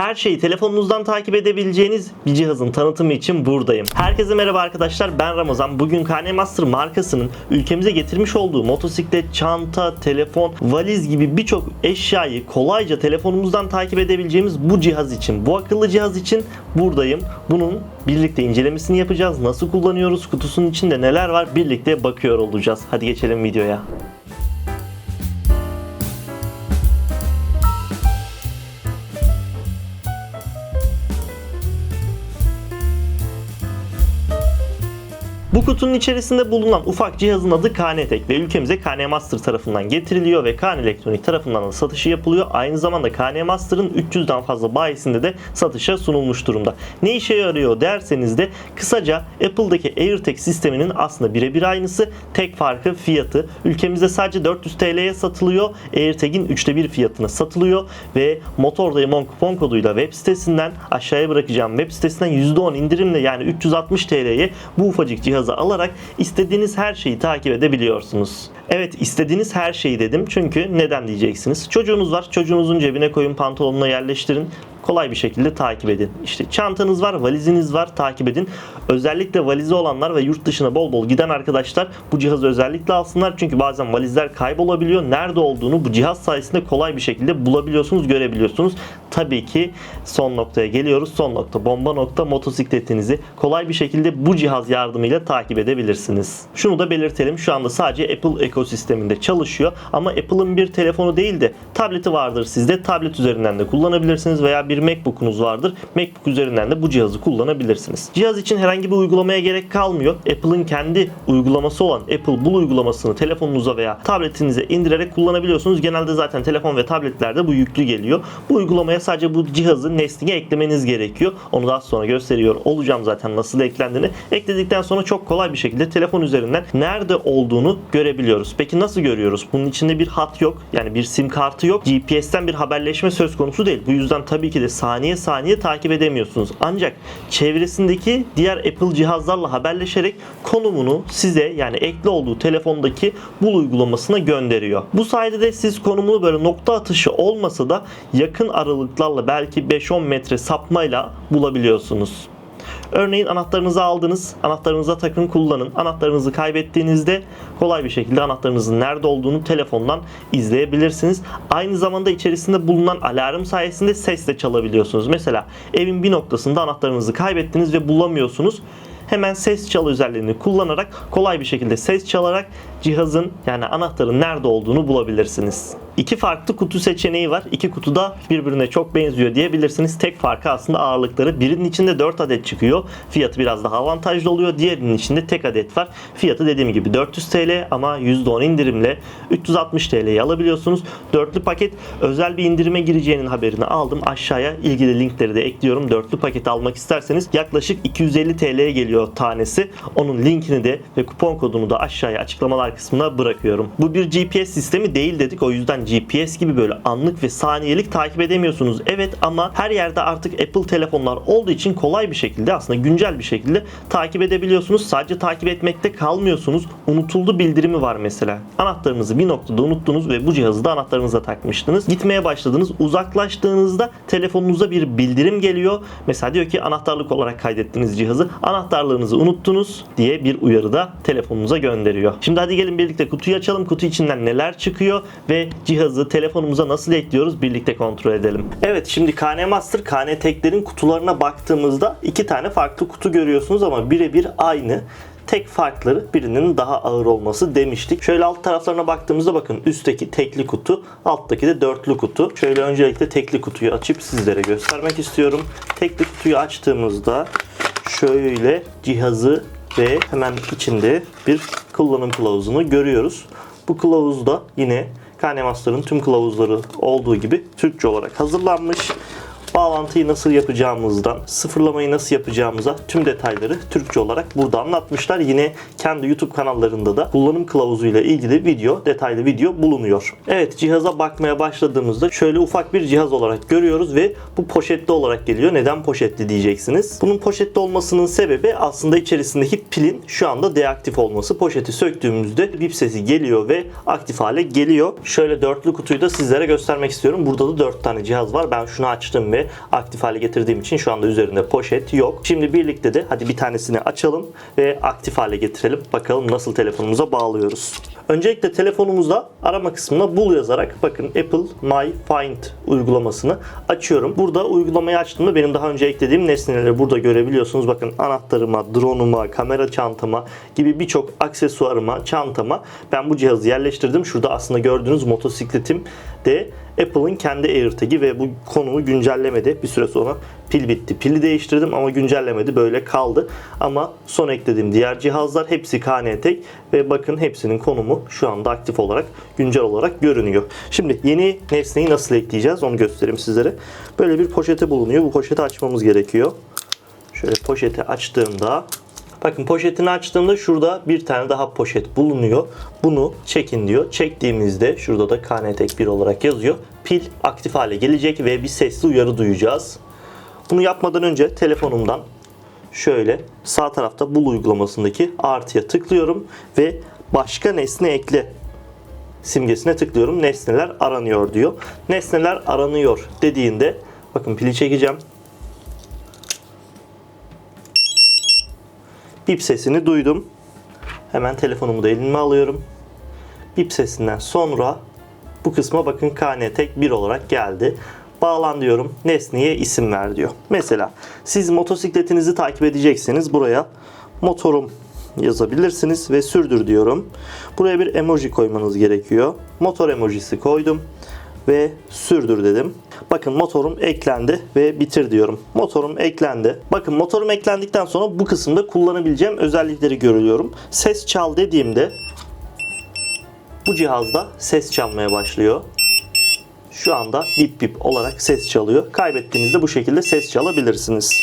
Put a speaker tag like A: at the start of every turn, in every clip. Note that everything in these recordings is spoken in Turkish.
A: Her şeyi telefonunuzdan takip edebileceğiniz bir cihazın tanıtımı için buradayım. Herkese merhaba arkadaşlar ben Ramazan. Bugün KN Master markasının ülkemize getirmiş olduğu motosiklet, çanta, telefon, valiz gibi birçok eşyayı kolayca telefonumuzdan takip edebileceğimiz bu cihaz için, bu akıllı cihaz için buradayım. Bunun birlikte incelemesini yapacağız. Nasıl kullanıyoruz? Kutusunun içinde neler var? Birlikte bakıyor olacağız. Hadi geçelim videoya. Kutunun içerisinde bulunan ufak cihazın adı KNTek ve ülkemize KN Master tarafından getiriliyor ve KN Elektronik tarafından da satışı yapılıyor. Aynı zamanda KN Master'ın 300'den fazla bayisinde de satışa sunulmuş durumda. Ne işe yarıyor derseniz de kısaca Apple'daki AirTag sisteminin aslında birebir aynısı. Tek farkı fiyatı. Ülkemizde sadece 400 TL'ye satılıyor. AirTag'in 3'te 1 fiyatına satılıyor ve Motordayım 10 kupon koduyla web sitesinden aşağıya bırakacağım web sitesinden %10 indirimle yani 360 TL'ye bu ufacık cihazı alarak istediğiniz her şeyi takip edebiliyorsunuz. Evet istediğiniz her şeyi dedim çünkü neden diyeceksiniz. Çocuğunuz var çocuğunuzun cebine koyun pantolonuna yerleştirin kolay bir şekilde takip edin. İşte çantanız var, valiziniz var, takip edin. Özellikle valizi olanlar ve yurt dışına bol bol giden arkadaşlar bu cihazı özellikle alsınlar. Çünkü bazen valizler kaybolabiliyor. Nerede olduğunu bu cihaz sayesinde kolay bir şekilde bulabiliyorsunuz, görebiliyorsunuz. Tabii ki son noktaya geliyoruz. Son nokta, bomba nokta motosikletinizi kolay bir şekilde bu cihaz yardımıyla takip edebilirsiniz. Şunu da belirtelim. Şu anda sadece Apple ekosisteminde çalışıyor. Ama Apple'ın bir telefonu değil de tableti vardır sizde. Tablet üzerinden de kullanabilirsiniz veya bir MacBook'unuz vardır. MacBook üzerinden de bu cihazı kullanabilirsiniz. Cihaz için herhangi bir uygulamaya gerek kalmıyor. Apple'ın kendi uygulaması olan Apple Bull uygulamasını telefonunuza veya tabletinize indirerek kullanabiliyorsunuz. Genelde zaten telefon ve tabletlerde bu yüklü geliyor. Bu uygulamaya sadece bu cihazı Nesting'e eklemeniz gerekiyor. Onu daha sonra gösteriyor olacağım zaten nasıl eklendiğini. Ekledikten sonra çok kolay bir şekilde telefon üzerinden nerede olduğunu görebiliyoruz. Peki nasıl görüyoruz? Bunun içinde bir hat yok. Yani bir sim kartı yok. GPS'ten bir haberleşme söz konusu değil. Bu yüzden tabii ki de saniye saniye takip edemiyorsunuz. Ancak çevresindeki diğer Apple cihazlarla haberleşerek konumunu size yani ekli olduğu telefondaki Bul uygulamasına gönderiyor. Bu sayede de siz konumunu böyle nokta atışı olmasa da yakın aralıklarla belki 5-10 metre sapmayla bulabiliyorsunuz. Örneğin anahtarınızı aldınız, anahtarınıza takın kullanın. Anahtarınızı kaybettiğinizde kolay bir şekilde anahtarınızın nerede olduğunu telefondan izleyebilirsiniz. Aynı zamanda içerisinde bulunan alarm sayesinde ses de çalabiliyorsunuz. Mesela evin bir noktasında anahtarınızı kaybettiniz ve bulamıyorsunuz hemen ses çal özelliğini kullanarak kolay bir şekilde ses çalarak cihazın yani anahtarın nerede olduğunu bulabilirsiniz. İki farklı kutu seçeneği var. İki kutu da birbirine çok benziyor diyebilirsiniz. Tek farkı aslında ağırlıkları. Birinin içinde 4 adet çıkıyor. Fiyatı biraz daha avantajlı oluyor. Diğerinin içinde tek adet var. Fiyatı dediğim gibi 400 TL ama %10 indirimle 360 TL'ye alabiliyorsunuz. Dörtlü paket özel bir indirime gireceğinin haberini aldım. Aşağıya ilgili linkleri de ekliyorum. Dörtlü paket almak isterseniz yaklaşık 250 TL'ye geliyor tanesi. Onun linkini de ve kupon kodunu da aşağıya açıklamalar kısmına bırakıyorum. Bu bir GPS sistemi değil dedik. O yüzden GPS gibi böyle anlık ve saniyelik takip edemiyorsunuz. Evet ama her yerde artık Apple telefonlar olduğu için kolay bir şekilde aslında güncel bir şekilde takip edebiliyorsunuz. Sadece takip etmekte kalmıyorsunuz. Unutuldu bildirimi var mesela. Anahtarınızı bir noktada unuttunuz ve bu cihazı da anahtarınıza takmıştınız. Gitmeye başladınız. Uzaklaştığınızda telefonunuza bir bildirim geliyor. Mesela diyor ki anahtarlık olarak kaydettiğiniz cihazı anahtarlığınızı unuttunuz diye bir uyarı da telefonunuza gönderiyor. Şimdi hadi gelin birlikte kutuyu açalım. Kutu içinden neler çıkıyor ve cihazı telefonumuza nasıl ekliyoruz birlikte kontrol edelim. Evet şimdi KN Master, KN Tekler'in kutularına baktığımızda iki tane farklı kutu görüyorsunuz ama birebir aynı. Tek farkları birinin daha ağır olması demiştik. Şöyle alt taraflarına baktığımızda bakın üstteki tekli kutu, alttaki de dörtlü kutu. Şöyle öncelikle tekli kutuyu açıp sizlere göstermek istiyorum. Tekli kutuyu açtığımızda şöyle cihazı ve hemen içinde bir kullanım kılavuzunu görüyoruz. Bu kılavuzda yine KNMaster'ın tüm kılavuzları olduğu gibi Türkçe olarak hazırlanmış. Bağlantıyı nasıl yapacağımızdan, sıfırlamayı nasıl yapacağımıza tüm detayları Türkçe olarak burada anlatmışlar. Yine kendi YouTube kanallarında da kullanım kılavuzuyla ilgili video, detaylı video bulunuyor. Evet cihaza bakmaya başladığımızda şöyle ufak bir cihaz olarak görüyoruz ve bu poşetli olarak geliyor. Neden poşetli diyeceksiniz. Bunun poşetli olmasının sebebi aslında içerisindeki pilin şu anda deaktif olması. Poşeti söktüğümüzde bip sesi geliyor ve aktif hale geliyor. Şöyle dörtlü kutuyu da sizlere göstermek istiyorum. Burada da dört tane cihaz var. Ben şunu açtım ve ve aktif hale getirdiğim için şu anda üzerinde poşet yok. Şimdi birlikte de hadi bir tanesini açalım ve aktif hale getirelim. Bakalım nasıl telefonumuza bağlıyoruz. Öncelikle telefonumuzda arama kısmına bul yazarak bakın Apple My Find uygulamasını açıyorum. Burada uygulamayı açtığımda benim daha önce eklediğim nesneleri burada görebiliyorsunuz. Bakın anahtarıma, drone'uma, kamera çantama gibi birçok aksesuarıma, çantama ben bu cihazı yerleştirdim. Şurada aslında gördüğünüz motosikletim de Apple'ın kendi AirTag'i ve bu konumu güncellemedi. Bir süre sonra pil bitti. Pili değiştirdim ama güncellemedi. Böyle kaldı. Ama son eklediğim diğer cihazlar hepsi KNT ve bakın hepsinin konumu şu anda aktif olarak, güncel olarak görünüyor. Şimdi yeni nesneyi nasıl ekleyeceğiz onu göstereyim sizlere. Böyle bir poşete bulunuyor. Bu poşeti açmamız gerekiyor. Şöyle poşeti açtığımda Bakın poşetini açtığımda şurada bir tane daha poşet bulunuyor. Bunu çekin diyor. Çektiğimizde şurada da KNT 1 olarak yazıyor. Pil aktif hale gelecek ve bir sesli uyarı duyacağız. Bunu yapmadan önce telefonumdan şöyle sağ tarafta bul uygulamasındaki artıya tıklıyorum ve başka nesne ekle simgesine tıklıyorum. Nesneler aranıyor diyor. Nesneler aranıyor dediğinde bakın pili çekeceğim. Bip sesini duydum. Hemen telefonumu da elime alıyorum. Bip sesinden sonra bu kısma bakın KN tek 1 olarak geldi. Bağlan diyorum. Nesneye isim ver diyor. Mesela siz motosikletinizi takip edecekseniz buraya motorum yazabilirsiniz ve sürdür diyorum. Buraya bir emoji koymanız gerekiyor. Motor emojisi koydum ve sürdür dedim. Bakın motorum eklendi ve bitir diyorum. Motorum eklendi. Bakın motorum eklendikten sonra bu kısımda kullanabileceğim özellikleri görüyorum. Ses çal dediğimde bu cihazda ses çalmaya başlıyor. Şu anda bip bip olarak ses çalıyor. Kaybettiğinizde bu şekilde ses çalabilirsiniz.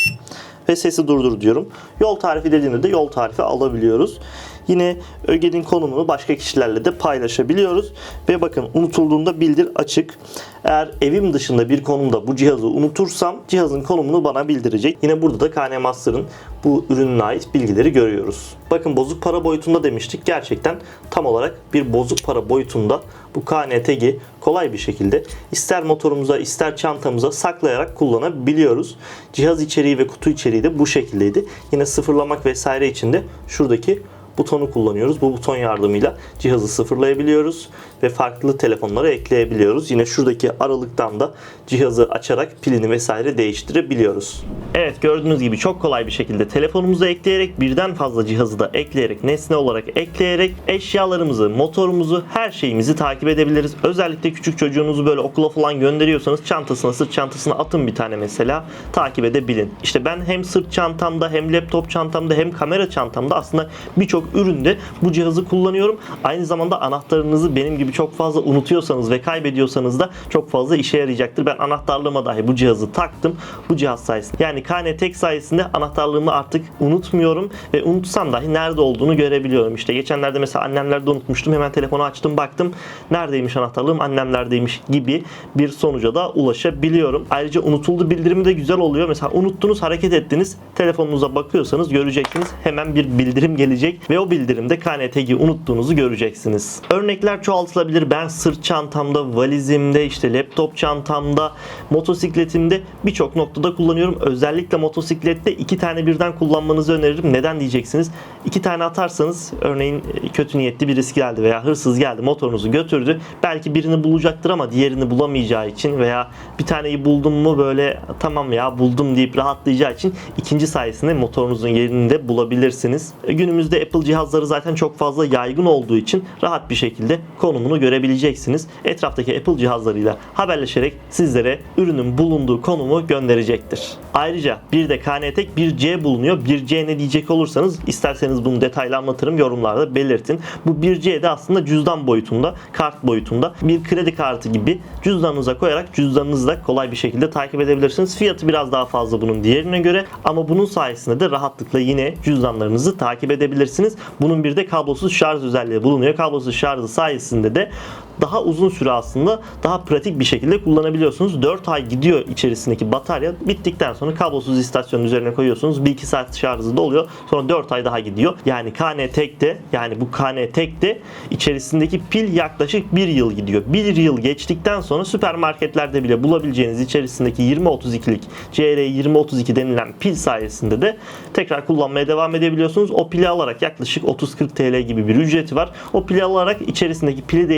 A: Ve sesi durdur diyorum. Yol tarifi dediğinde de yol tarifi alabiliyoruz. Yine ögenin konumunu başka kişilerle de paylaşabiliyoruz. Ve bakın unutulduğunda bildir açık. Eğer evim dışında bir konumda bu cihazı unutursam cihazın konumunu bana bildirecek. Yine burada da KN Master'ın bu ürününe ait bilgileri görüyoruz. Bakın bozuk para boyutunda demiştik. Gerçekten tam olarak bir bozuk para boyutunda bu KNTG'i kolay bir şekilde ister motorumuza ister çantamıza saklayarak kullanabiliyoruz. Cihaz içeriği ve kutu içeriği de bu şekildeydi. Yine sıfırlamak vesaire için de şuradaki butonu kullanıyoruz. Bu buton yardımıyla cihazı sıfırlayabiliyoruz ve farklı telefonlara ekleyebiliyoruz. Yine şuradaki aralıktan da cihazı açarak pilini vesaire değiştirebiliyoruz. Evet gördüğünüz gibi çok kolay bir şekilde telefonumuza ekleyerek birden fazla cihazı da ekleyerek nesne olarak ekleyerek eşyalarımızı, motorumuzu, her şeyimizi takip edebiliriz. Özellikle küçük çocuğunuzu böyle okula falan gönderiyorsanız çantasına, sırt çantasına atın bir tane mesela takip edebilin. İşte ben hem sırt çantamda hem laptop çantamda hem kamera çantamda aslında birçok üründe bu cihazı kullanıyorum. Aynı zamanda anahtarınızı benim gibi çok fazla unutuyorsanız ve kaybediyorsanız da çok fazla işe yarayacaktır. Ben anahtarlığıma dahi bu cihazı taktım. Bu cihaz sayesinde. Yani KN tek sayesinde anahtarlığımı artık unutmuyorum ve unutsam dahi nerede olduğunu görebiliyorum. İşte geçenlerde mesela annemlerde unutmuştum. Hemen telefonu açtım baktım. Neredeymiş anahtarlığım? Annemlerdeymiş gibi bir sonuca da ulaşabiliyorum. Ayrıca unutuldu bildirimi de güzel oluyor. Mesela unuttunuz, hareket ettiniz. Telefonunuza bakıyorsanız göreceksiniz. Hemen bir bildirim gelecek ve o bildirimde KNT'yi unuttuğunuzu göreceksiniz. Örnekler çoğaltılabilir. Ben sırt çantamda, valizimde, işte laptop çantamda, motosikletimde birçok noktada kullanıyorum. Özellikle motosiklette iki tane birden kullanmanızı öneririm. Neden diyeceksiniz? İki tane atarsanız örneğin kötü niyetli birisi geldi veya hırsız geldi motorunuzu götürdü. Belki birini bulacaktır ama diğerini bulamayacağı için veya bir taneyi buldum mu böyle tamam ya buldum deyip rahatlayacağı için ikinci sayesinde motorunuzun yerini de bulabilirsiniz. Günümüzde Apple cihazları zaten çok fazla yaygın olduğu için rahat bir şekilde konumunu görebileceksiniz. Etraftaki Apple cihazlarıyla haberleşerek sizlere ürünün bulunduğu konumu gönderecektir. Ayrıca bir de KNT bir C bulunuyor. Bir C ne diyecek olursanız isterseniz bunu detaylı anlatırım yorumlarda belirtin. Bu 1C de aslında cüzdan boyutunda, kart boyutunda bir kredi kartı gibi cüzdanınıza koyarak cüzdanınızı da kolay bir şekilde takip edebilirsiniz. Fiyatı biraz daha fazla bunun diğerine göre ama bunun sayesinde de rahatlıkla yine cüzdanlarınızı takip edebilirsiniz. Bunun bir de kablosuz şarj özelliği bulunuyor. Kablosuz şarjı sayesinde de daha uzun süre aslında daha pratik bir şekilde kullanabiliyorsunuz. 4 ay gidiyor içerisindeki batarya. Bittikten sonra kablosuz istasyonun üzerine koyuyorsunuz. 1-2 saat şarjı doluyor. Sonra 4 ay daha gidiyor. Yani KN Tek'te yani bu KN Tek'te içerisindeki pil yaklaşık 1 yıl gidiyor. 1 yıl geçtikten sonra süpermarketlerde bile bulabileceğiniz içerisindeki 2032'lik CR2032 denilen pil sayesinde de tekrar kullanmaya devam edebiliyorsunuz. O pili alarak yaklaşık 30-40 TL gibi bir ücreti var. O pili alarak içerisindeki pili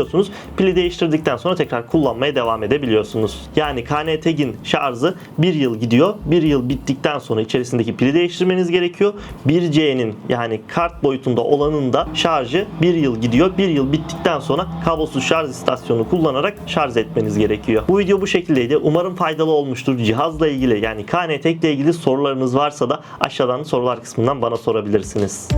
A: değiştirebiliyorsunuz. Pili değiştirdikten sonra tekrar kullanmaya devam edebiliyorsunuz. Yani KNTG'in şarjı 1 yıl gidiyor. 1 yıl bittikten sonra içerisindeki pili değiştirmeniz gerekiyor. 1C'nin yani kart boyutunda olanın da şarjı 1 yıl gidiyor. 1 yıl bittikten sonra kablosuz şarj istasyonu kullanarak şarj etmeniz gerekiyor. Bu video bu şekildeydi. Umarım faydalı olmuştur. Cihazla ilgili yani KNTG ile ilgili sorularınız varsa da aşağıdan sorular kısmından bana sorabilirsiniz.